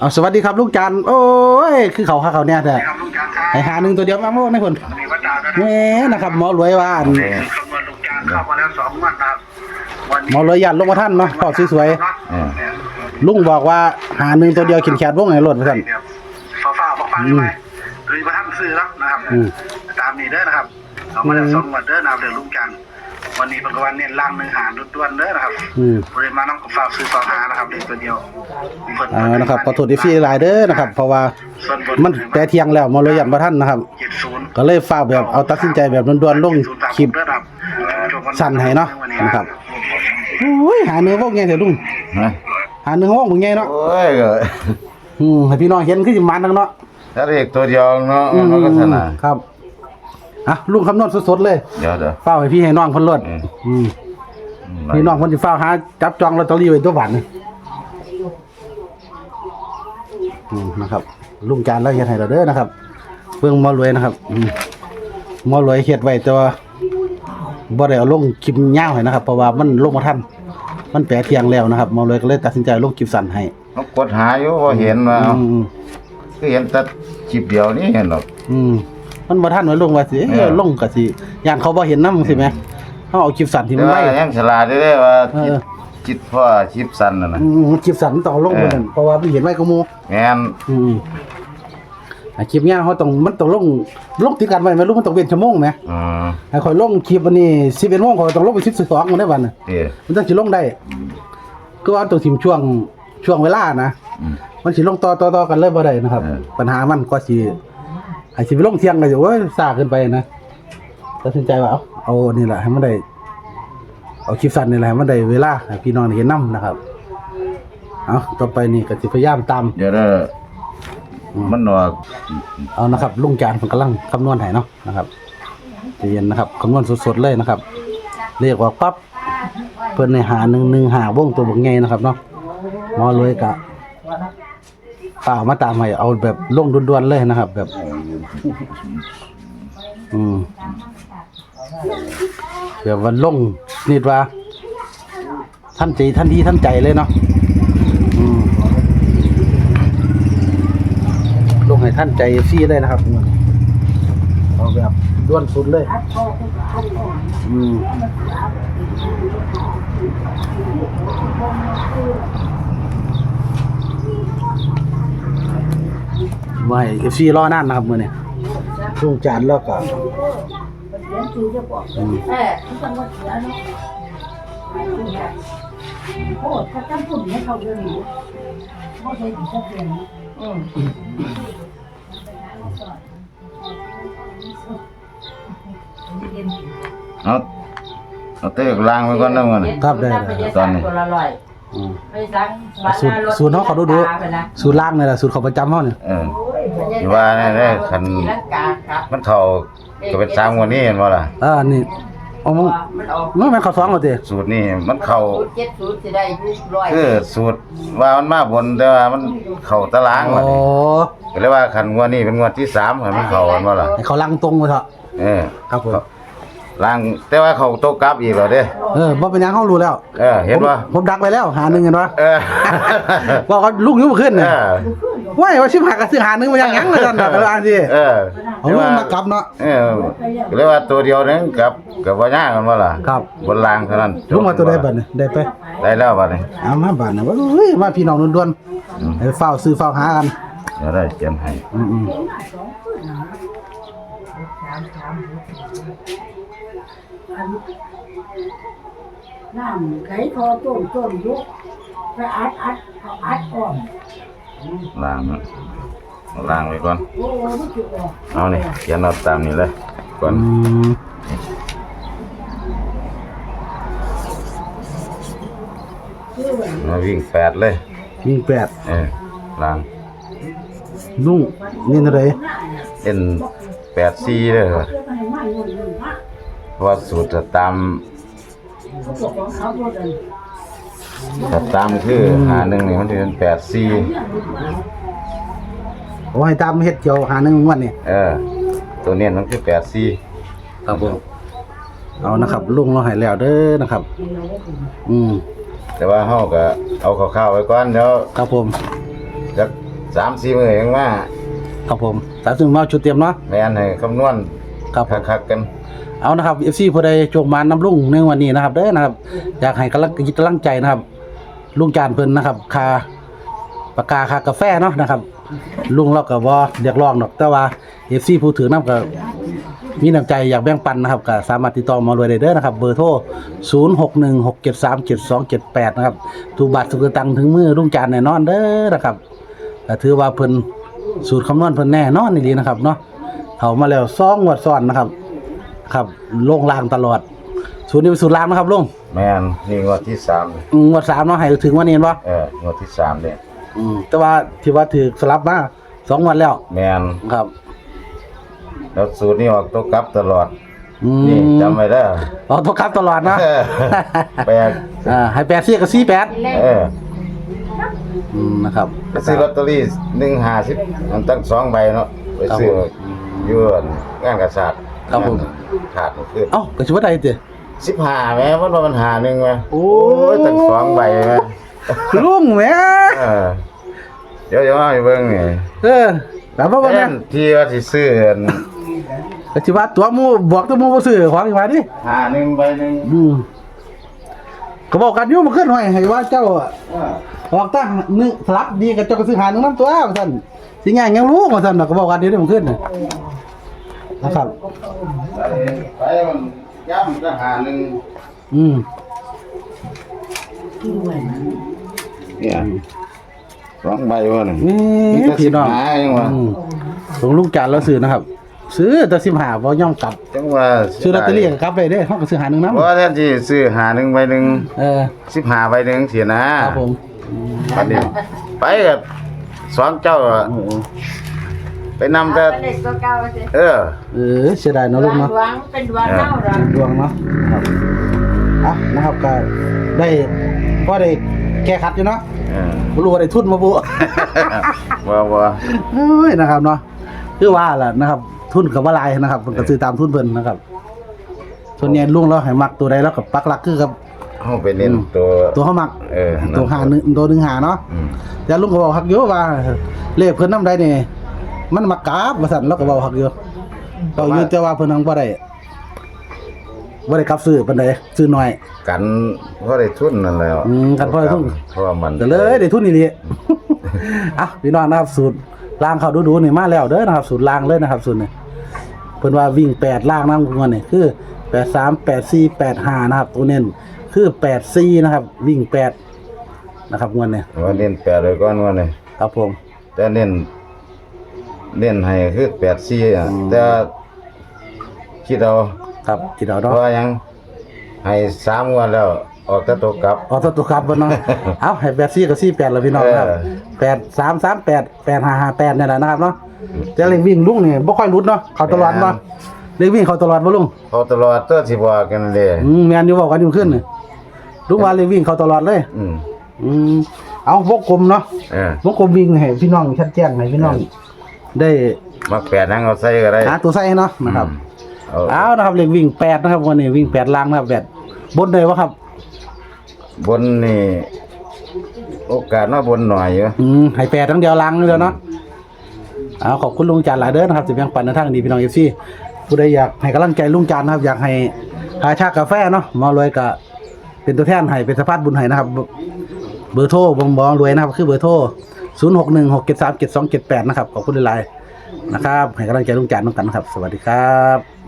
เอาสวัสดีครับลูกจันทร์โอ้ยคือเขาข้าเขาเนี่ยแต่ครับลุงจานครับไอหาหนึ่งตัวเดียวมาโม่ในคนมีวัดดาวด้วยนะแหม่นะครับหมอรวยว่าอันคำนวณลุงจานเข้ามาแล้วสองงวันนะครับวันหมอรวยยันลงมาท่านเนาะพอสวยอืมๆลุงบอกว่าหาหนึ่งตัวเดียวขินแคดวงไหนรถไปสั่นฟ้าฟ้าบอกฟังได้ไหมหรือมาท่านซื้อแล้วนะครับ อืม ตามนี้เด้อนะครับเอามาแล้วสองงวันเด้อนะครับเดี๋ยวลุงจาน วันนี้เป็นวันเน้นล่างหนึ่งหารด้วนๆเด้อนะครับอืม บริมาน้ำกับฝากซื้อฝากหานะครับเด็กตัวเดียวมีคนอ่านะครับขอโทษที่ฟรีหลายเด้อนะครับ เพราะว่าส่วนบนมันแต่เที่ยงแล้วหมอรวยยันมาท่านนะครับ เจ็ดศูนย์ก็เลยฝากแบบเอาตัดสินใจแบบด่วนๆลงคลิป สั่นให้เนาะนะครับโอ้ยหาเนื้อพวกไงเถอะลุงฮะหาเนื้อพวกมึงไงเนาะโอ้ยก็อืมให้พี่น้องเห็นขึ้นมันทั้งเนาะถ้าเรียกตัวเดียวเนาะมันก็ชนะครับ อะลุงคำนวณสดๆเลยเดี๋ยวเดี๋ยว เฝ้าให้พี่ให้น้องคนรถอืม อืมพี่น้องคนที่เฝ้าหาจับจองลอตเตอรี่ไว้ตัวหวานนี่อืมนะครับลุงการแล้วเฮ็ดให้เราเด้อนะครับเบิ่งหมอรวยนะครับอืมหมอรวยเฮ็ดไว้แต่ว่าบ่ได้เอาลงคลิปยาวให้นะครับ เพราะว่ามันลงมาทันมันแปรเที่ยงแล้วนะครับหมอรวยก็เลยตัดสินใจลงคลิปสั้นให้เขากดหาอยู่ว่าเห็นว่าอืมคือเห็นแต่จิบเดียวนี่เห็นหรอกอืม มันบ่ทันไว้ลงว่าสิเอ้ยเออ ลงก็สิย่านเขาบ่เห็นนำสิแหมเฮาเอาคลิปสั้นที่แต่มันว่าไว้ ยังฉลาดได้ว่าเออ จิตพ่อจิบสั้นน่ะนะ อืมคลิปสั้นมันต้องเอาลงเหมือนกันเพราะว่ามันเห็นไว้ก็หมู่แม่นอืมอะคลิปยาวเขาต้องมันต้องลงลงติดกันไว้แม่รู้มันต้องเป็นชั่วโมงแหมอืมให้ข่อยลงคลิปวันนี้11โมงข่อยต้องลงไป12มื้อได้วันน่ะเด้อมันต้องสิลงได้ก็ว่าต้องทิมช่วงช่วงเวลานะ อืม มันสิลงต่อต่อต่อกันเลยบ่ได้นะครับ เออ ปัญหามันก็สิ ให้สิไปลงเที่ยงก็สิโอ้ยซ่าเกินไปนะตัดสินใจว่าเอาเอานี่แหละให้มันได้เอาคลิปสั้นนี่แหละให้มันได้เวลาให้พี่น้องได้เห็นนํนะครับเอาต่อไปนี่ก็สิพยายามตาม เดี๋ยวเด้อมันออกเอานะครับลุงจานผมกำลังคำนวณให้เนาะนะครับใจเย็นนะครับคำนวณสดๆเลยนะครับ เรียกว่าปั๊บเพิ่นในหาหนึ่งหนึ่งหาวงตัวบักไงนะครับเนาะหมอเลยกะ ป่ามาตามให้เอาแบบลงด่วนๆเลยนะครับ แบบ อืมแบบวันลงนิดว่า ท่านใจท่านดีท่านใจเลยเนาะอืมลงให้ท่านใจฟรีเลยนะครับเอาแบบด้วนสุดเลย อืม ไม่เอฟซีรอนั่นนะครับมือเนี่ยช่วงจานแล้วก็อืมเออที่จังหวัดเสียเนาะโอ้ถ้าจำปุ่นเนี่ยเขาเดินหนีเขาใช้ดีสักเดือนอืมเอาเอาเตะล้างไว้ก่อนนะมันครับได้ ตอนนี้คนละร้อย อืมไปสั่งสูตรสูตรเขาเขาดูดู สูตรล่างเลยล่ะสูตรเขาประจำเขาเนี่ยเออ อยู่ว่าแน่ๆคันลังกาครับมันเท่าก็เป็นสามวันนี้เห็นบ่ล่ะอ่านี่เอามึงมันออกมึงแม่นเขาสองเหรอเต้สูตรนี่มันเข้าสูตรเจ็ดสูตรจะได้อยู่ร้อยคือสูตรว่ามันมาบนแต่ว่ามันเข้าตารางโอ้ว่ะก็เลยว่าคันงวดนี้เป็นงวดที่3คันมันเข้ากันบ่ล่ะให้เขาลังตรงไปเถอะเออ ครับผม ล่างแต่ว่าเขาโตะกลับอีกแล้วเด้ เออบ่เป็นหยังเขารู้แล้วเออเห็นบ่ผมผมดักไปแล้วหาหนึ่งเห็นปะเออ บอกว่าลูกอยุ่งขึ้นเอเนี่ยอว้ายว่าชิบหายกับซื้อหาหนึ่งมาอย่างหยังเลยจันดักเวลาสิเออเอาลูกมากลับเนาะ เออก็เลยว่าตัวเดียวนึงกับกับบ่ยากกันบ่ล่ะครับ บนล่างเท่านั้นลูกมาตัวได้บัดเนี่ยได้ไปได้แล้วบัดนี้เอามาบัดเนี่ยว่าเฮ้ยมาพี่น้องด่วนอืมๆให้เฝ้าซื้อเฝ้าหากันเดี๋ยวได้เขียนให้อืม น้ำไก่ทอต้มต้มยุกไปอัดอัดเอาอัดอ่อนล่างนะเอาล่างไว้ก่อน โอ้โหมันจะออกเอานี่เขียนเอาตามนี้เลย ก่อนอืมมาวิ่งแปดเลยยิงแปดเออล่างลุงนี่เท่าไหร่เอ็นแปดสี่เลยเพื่อไปให้มันมันมันมากเพราะ ว่าสูตรจะตามเขาบอกของเขาตัวเดินจะตามคือหาหนึ่งนี่มันจะเป็นแปดสี่โอ้ให้ตามเฮ็ดเกี่ยวหาหนึ่งวันเนี่ยเออ ตัวเนี้ยมันคือแปดสี่ครับผมเอานะครับลุงเราให้แล้วเด้อนะครับ อืมแต่ว่าเฮาก็เอาข้าวๆไว้ก่อนเดี๋ยวครับผมจักสามสี่มือยังว่าครับผมสามสิบมาชุดเตรียมเนาะแม่นให้คำนวณครับผมคักๆกัน เอานะครับ FC ผู้ใดโจงมาน้ำลุงในวันนี้นะครับเด้อนะครับ อยากให้กำลังกำลังใจนะครับลุงจานเพิ่นนะครับคาปากกาคากาแฟเนาะนะครับ ลุงเราก็บ่เรียกร้องดอกแต่ว่า FC ผู้ถือน้ำก็มีน้ำใจอยากแบ่งปันนะครับก็สามารถติดต่อมารวยได้เด้อนะครับ เบอร์โทร 0616737278 นะครับถูกบัตรสุกตังถึงมือลุงจานแน่นอนเด้อนะครับถือว่าเพิ่นสูตรคำนวณเพิ่นแน่นอนนี่ลีนะครับเนาะเขามาแล้ว2งวดซ้อนนะครับ ครับลงล่างตลอดสูตรนี้เป็นสูตรล่างนะครับลุงแม่นนี่งวดที่สามอืมงวดสามเนาะให้ถึงวันนี้เห็นปะเอองวดที่สามเนี่ยอืมแต่ว่าที่ว่าถือสลับมาสองวันแล้ว แม่นครับ แล้วสูตรนี้ออกตัวกลับตลอด อืมนี่จำไว้เด้อเราต้องครับตลอดนะเออแปลกอ่าให้แปดซี่กับซี่แปดเอออืมนะครับ ไปซื้อลอตเตอรี่หนึ่งห้าสิบมันตั้งสองใบเนาะไปซื้อครับผม อยืนงานกษัตริย์ ครับผม ขาดมันคือเอ้าก็ชิว่าใดเจ้สิบห้าแม่มันว่ามันหาหนึ่งไหมโอ้ยตั้งสองใบไหมลุงแหม่เออเดี๋ยวเดี๋ยวให้เบิ่งนี่เออแต่ว่าวันแม่นั้นนที่ว่าสิซื้ออันก็ชิว่าตัวหมูบอกตัวหมูบ่ซื้อของอีกว่าดิหาหนึ่งใบหนึ่งอืมก็บอกกันอยู่มาขึ้นหน่อยให้ว่าเจ้าอะเออออกตั้งหนึ่งสลับดีกับเจ้าก็ซื้อหาหนึ่งน้ำตัวว่าท่านสิง่ายยังรู้ว่าท่านน่ะก็บอกกันเดี๋ยวนี้มันขึ้นน่ะ นะครับ ไปไปมันย้ำก็หาหนึ่งอืมเนี่ยสองใบวะนี่นี่มีแต่พี่น้องสิบห้ายังวะอืมของลุงจันทร์เราซื้อนะครับ ซื้อแต่สิบห้าบ่ย่อมกลับจังว่าซื้อลอตเตอรี่ก็กลับไปเด้เขาก็ซื้อหาหนึ่งน้ำเพราะว่าแทนที่ซื้อหาหนึ่งใบหนึ่งเออสิบห้าใบหนึ่งเสียนะครับผมอันนี้ไปกับสองเจ้าอะ ไปนำแต่เป็นเด็กตัวเก่าสิเออ เออเสียดายเนาะดลุวงงเนาะดวงเป็นดวงเน่าหรอดวงเนาะครับอะนะครับก็ได้พอได้แก้ขัดอยู่เนาะเออบ่รู้ว่าได้ทุนมาบุว่าว่าเอ้ยนะครับเนาะคือว่าล่ะนะครับ ทุนกับว่าลายนะครับมันก็ซื้อตามทุนเพิ่นนะครับ ส่วนใหญ่ลุงเราให้มักตัวใดแล้วก็ปักหลักคือกับเขาไปเน้นตัว ตัวเขามักเออตัวหาหนึ่งตัวหนึ่งหาเนาะ อืมแต่ลุงก็บอกฮักเยอะว่าเลขเพิ่นนำได้นี่ มันมากราบว่าซั่นแล้วก็บอกฮักเยอะก็อยู่แต่ว่าเพิ่นทางบ่ได้บ่ได้กลับซื้อปานใดซื้อน้อย กันเพราะได้ทุนนั่นแหล้วอืมกันเพราะได้ทุน เพราะว่ามันก็เลยได้ทุนนี่นี่อะพี่น้องนะครับสูตรล่างเขาดูๆนี่มาแล้วเด้อนะครับ สูตรล่างเลยนะครับ สูตรนี่เพิ่นว่าวิ่งแปดล่างนำงวนนี่คือแปดสามแปดสี่แปดห้านะครับ ตัวเน้นคือแปดสี่นะครับ วิ่ เน้นแปดเลยก่อนว่านี่ครับผมแต่เน้นเน้นให้คือแปดสี่อะอืม แต่คิดเอาครับที่เราเพเนาะราะว่ายังให้สามงวันแล้ว ออกแต่ตัวกลับออโตัวครับเพิ่นเนาะ เอาให้แปดสี่กับสี่แปดแล้วพี่น้องครับเออ แปดสามสามแปดแปดห้าห้าแปดนี่แหละนะครับเนาะแต่เลขวิ่งลุงนี่บ่ค่อยหลุดเนาะเขาตลอดเนาะเลขวิ่งเขาตลอดบ่ลุง เขาตลอดตัวที่บอกกันเลยอืมแมนอยู่บอกกันอยู่ขึ้นนี่ลุงว่าเลยวิ่งเขาตลอดเลย อืมอืมเอาวงกลมเนาะเออวงกลมวิ่งให้พี่น้องชัดแจ้งให้พี่น้อง ได้มักแปดนั่งเอาใส่ก็ได้หาตัวใส่ให้เนาะนะครับเอาเอานะครับเลขวิ่งแปดนะครับวันนี้วิ่งแปดล่างนะครับแปดบนเลยวะครับ บนนี่โอกาสมาบนหน่อยอยู่อืมให้แปดทั้งเดียวล่างเลยเนาะเอาขอบคุณลุงจานหลายเด้อนะครับจะแบ่งปันในทางดีพี่น้องเอฟซีผู้ใดอยากให้กำลังใจลุงจานนะครับ อยากให้หาชากาแฟเนาะหมารวยก็เป็นตัวแทนให้เป็นสะพานบุญให้นะครับ เบอร์โทรบงบองรวยนะครับ คือเบอร์โทร 0 6 1 6 7 3 7 2 7 8นะครับขอบคุณหลายๆนะครับให้กำลังใจลุงจานน้องกันนะครับ สวัสดีครับ